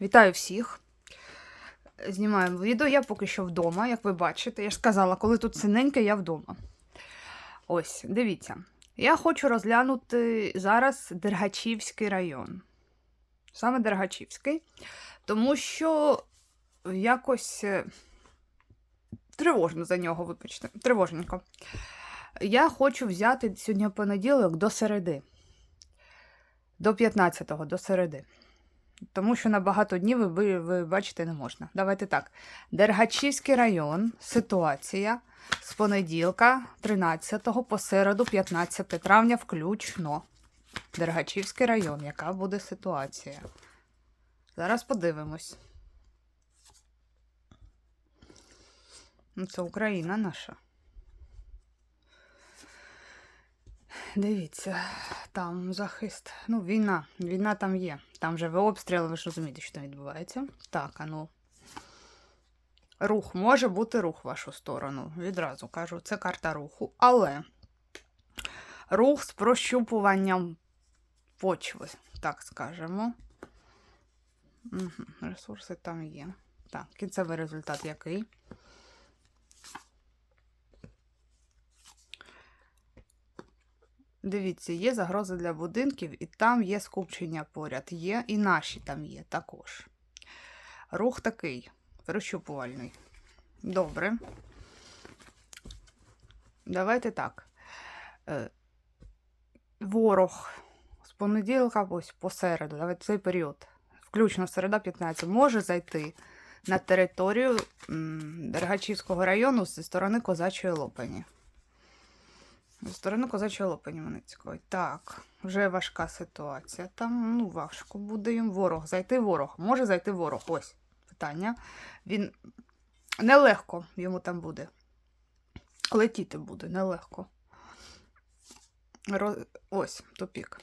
Вітаю всіх. Знімаємо відео. Я поки що вдома, як ви бачите. Я ж сказала, коли тут синеньке, я вдома. Ось, дивіться. Я хочу розглянути зараз Дергачівський район. Саме Дергачівський. Тому що якось е, тривожно за нього, вибачте. Тривожненько. Я хочу взяти сьогодні понеділок до середи. До 15-го, до середи. Тому що на багато днів ви, ви, бачите не можна. Давайте так. Дергачівський район, ситуація з понеділка 13 по середу 15 травня включно. Дергачівський район, яка буде ситуація? Зараз подивимось. Ну, Це Україна наша. Дивіться, там захист. Ну, війна. Війна там є. Там же ви обстріли, ви ж розумієте, що там відбувається. Так, а ну. Рух може бути рух в вашу сторону. Відразу кажу, це карта руху. Але рух з прощупуванням почви, так скажемо. Угу, ресурси там є. Так, кінцевий результат який? Дивіться, є загрози для будинків, і там є скупчення поряд. Є, і наші там є також. Рух такий, розщупувальний. Добре. Давайте так. Е, Ворог з понеділка ось по середу, давайте цей період, включно середа 15, може зайти на територію Дергачівського району зі сторони Козачої Лопані. Зі сторони козачої лопані. Так, вже важка ситуація. Там ну, важко буде їм ворог. Зайти ворог. Може зайти ворог. Ось питання. Він нелегко йому там буде. Летіти буде нелегко. Роз... Ось тупік.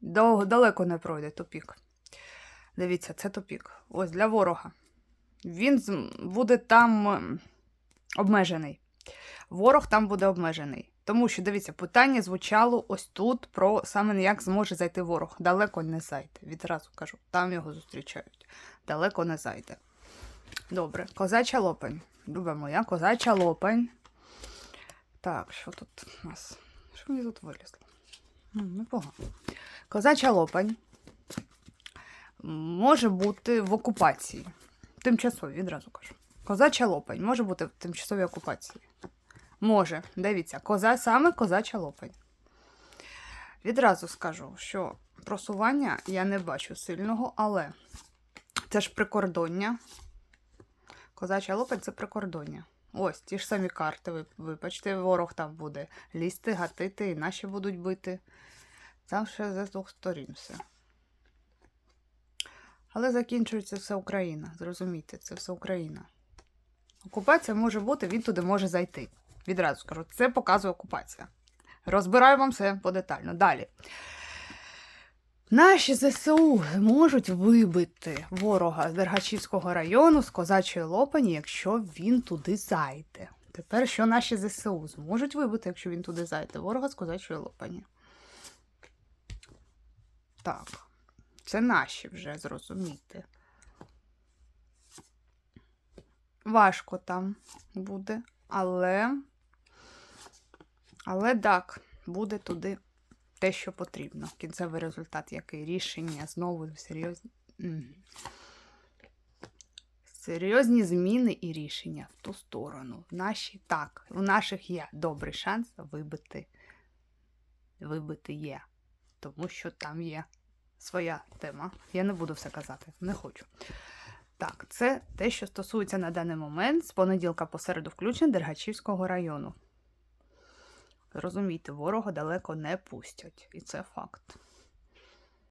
Дал- Далеко не пройде тупік. Дивіться, це тупік. Ось для ворога. Він буде там ем, обмежений ворог там буде обмежений. Тому що, дивіться, питання звучало ось тут про саме як зможе зайти ворог. Далеко не зайде. Відразу кажу, там його зустрічають. Далеко не зайде. Добре, козача лопань. Люба моя, козача лопань. Так, що тут у нас? Що мені тут вилізло? М, Непогано. Козача лопань може бути в окупації. Тимчасові, відразу кажу. Козача лопань може бути в тимчасовій окупації. Може, дивіться, коза саме козача лопань. Відразу скажу, що просування я не бачу сильного, але це ж прикордоння. Козача лопань це прикордоння. Ось ті ж самі карти. Вибачте, ворог там буде лізти, гатити, і наші будуть бити. Там ще з двох сторін все. Але закінчується все Україна. Зрозумійте, це все Україна. Окупація може бути, він туди може зайти. Відразу скажу, це показує окупація. Розбираю вам все подетально. Далі. Наші ЗСУ можуть вибити ворога з Дергачівського району з козачої лопані, якщо він туди зайде. Тепер що наші ЗСУ зможуть вибити, якщо він туди зайде? Ворога з козачої лопані. Так, це наші вже зрозуміти. Важко там буде, але. Але так, буде туди те, що потрібно. Кінцевий результат, який рішення знову серйозні. Серйозні зміни і рішення в ту сторону. В наші так, у наших є добрий шанс вибити. Вибити є. Тому що там є своя тема. Я не буду все казати, не хочу. Так, це те, що стосується на даний момент з понеділка по середу включень Дергачівського району. Розумійте, ворога далеко не пустять. І це факт.